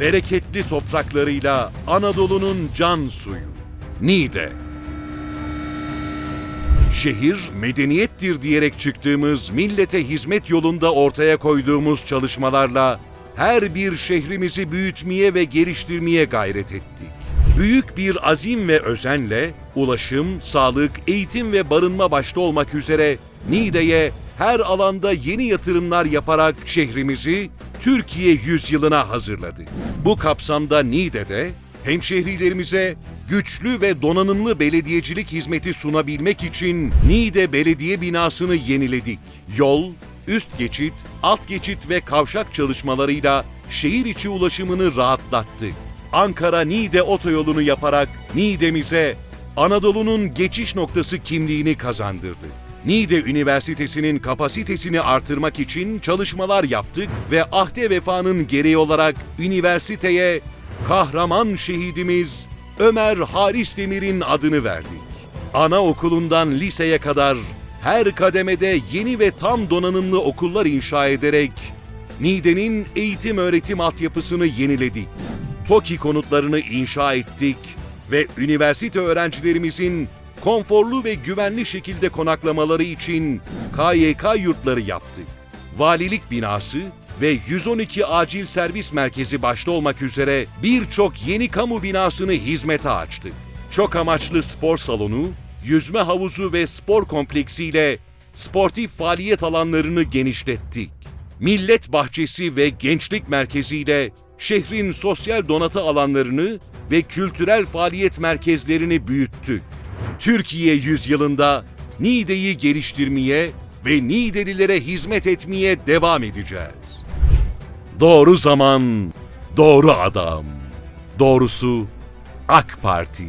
bereketli topraklarıyla Anadolu'nun can suyu. Niğde. Şehir medeniyettir diyerek çıktığımız millete hizmet yolunda ortaya koyduğumuz çalışmalarla her bir şehrimizi büyütmeye ve geliştirmeye gayret ettik. Büyük bir azim ve özenle ulaşım, sağlık, eğitim ve barınma başta olmak üzere Niğde'ye her alanda yeni yatırımlar yaparak şehrimizi Türkiye yüzyılına hazırladık. Bu kapsamda Niğde'de hemşehrilerimize güçlü ve donanımlı belediyecilik hizmeti sunabilmek için Niğde Belediye binasını yeniledik. Yol, üst geçit, alt geçit ve kavşak çalışmalarıyla şehir içi ulaşımını rahatlattık. Ankara-Niğde otoyolunu yaparak Niğde'mize Anadolu'nun geçiş noktası kimliğini kazandırdık. Niğde Üniversitesi'nin kapasitesini artırmak için çalışmalar yaptık ve ahde vefanın gereği olarak üniversiteye kahraman şehidimiz Ömer Halis Demir'in adını verdik. Anaokulundan liseye kadar her kademede yeni ve tam donanımlı okullar inşa ederek Niğde'nin eğitim öğretim altyapısını yeniledik. TOKİ konutlarını inşa ettik ve üniversite öğrencilerimizin konforlu ve güvenli şekilde konaklamaları için KYK yurtları yaptık. Valilik binası ve 112 acil servis merkezi başta olmak üzere birçok yeni kamu binasını hizmete açtık. Çok amaçlı spor salonu, yüzme havuzu ve spor kompleksiyle sportif faaliyet alanlarını genişlettik. Millet Bahçesi ve Gençlik Merkezi ile şehrin sosyal donatı alanlarını ve kültürel faaliyet merkezlerini büyüttük. Türkiye yüzyılında Niğde'yi geliştirmeye ve Niğdelilere hizmet etmeye devam edeceğiz. Doğru zaman, doğru adam. Doğrusu AK Parti.